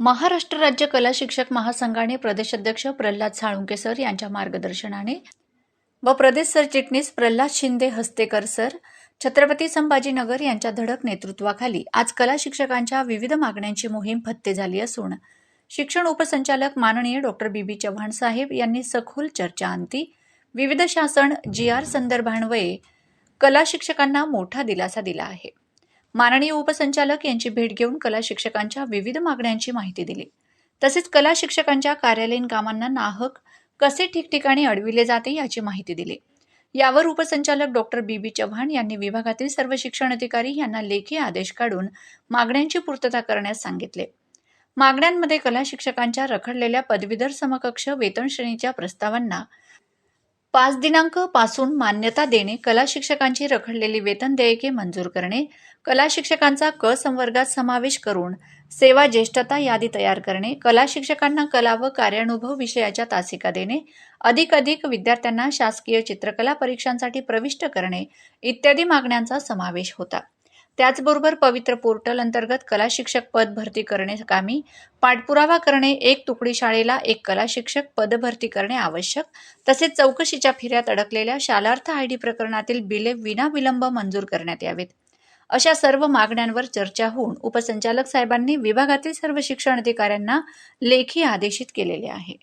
महाराष्ट्र राज्य कला शिक्षक महासंघाने प्रदेशाध्यक्ष प्रल्हाद साळुंके सर यांच्या मार्गदर्शनाने व प्रदेश सरचिटणीस प्रल्हाद शिंदे हस्तेकर सर छत्रपती संभाजीनगर यांच्या धडक नेतृत्वाखाली आज कला शिक्षकांच्या विविध मागण्यांची मोहीम फत्ते झाली असून शिक्षण उपसंचालक माननीय डॉक्टर बी. बी. चव्हाण साहेब यांनी सखोल चर्चा अंती विविध शासन जी. आर. संदर्भान्वये कला शिक्षकांना मोठा दिलासा दिला आहे. माननीय उपसंचालक यांची भेट घेऊन कला शिक्षकांच्या विविध मागण्यांची माहिती दिली. तसेच कला शिक्षकांच्या कार्यालयीन कामांना नाहक कसे ठिकठिकाणी अडविले जाते याची माहिती दिली. यावर उपसंचालक डॉक्टर बी. बी. चव्हाण यांनी विभागातील सर्व शिक्षण अधिकारी यांना लेखी आदेश काढून मागण्यांची पूर्तता करण्यास सांगितले. मागण्यांमध्ये कला शिक्षकांच्या रखडलेल्या पदवीधर समकक्ष वेतन श्रेणीच्या प्रस्तावांना पाच दिनांकपासून मान्यता देणे कला शिक्षकांची रखडलेली वेतन देयके मंजूर करणे कला शिक्षकांचा क संवर्गात समावेश करून सेवा ज्येष्ठता यादी तयार करणे कला शिक्षकांना कला व कार्यानुभव विषयाच्या तासिका देणे अधिक अधिक विद्यार्थ्यांना शासकीय चित्रकला परीक्षांसाठी प्रविष्ट करणे इत्यादी मागण्यांचा समावेश होता. त्याचबरोबर पवित्र पोर्टल अंतर्गत कला शिक्षक पद भरती करणे कामी पाठपुरावा करणे एक तुकडी शाळेला एक कला शिक्षक पद भरती करणे आवश्यक तसेच चौकशीच्या फिर्यात अडकलेल्या शालार्थ आय डी प्रकरणातील बिले विनाविलंब मंजूर करण्यात यावेत. अशा सर्व मागण्यांवर चर्चा होऊन उपसंचालक साहेबांनी विभागातील सर्व शिक्षण अधिकाऱ्यांना लेखी आदेशित केलेले आहे.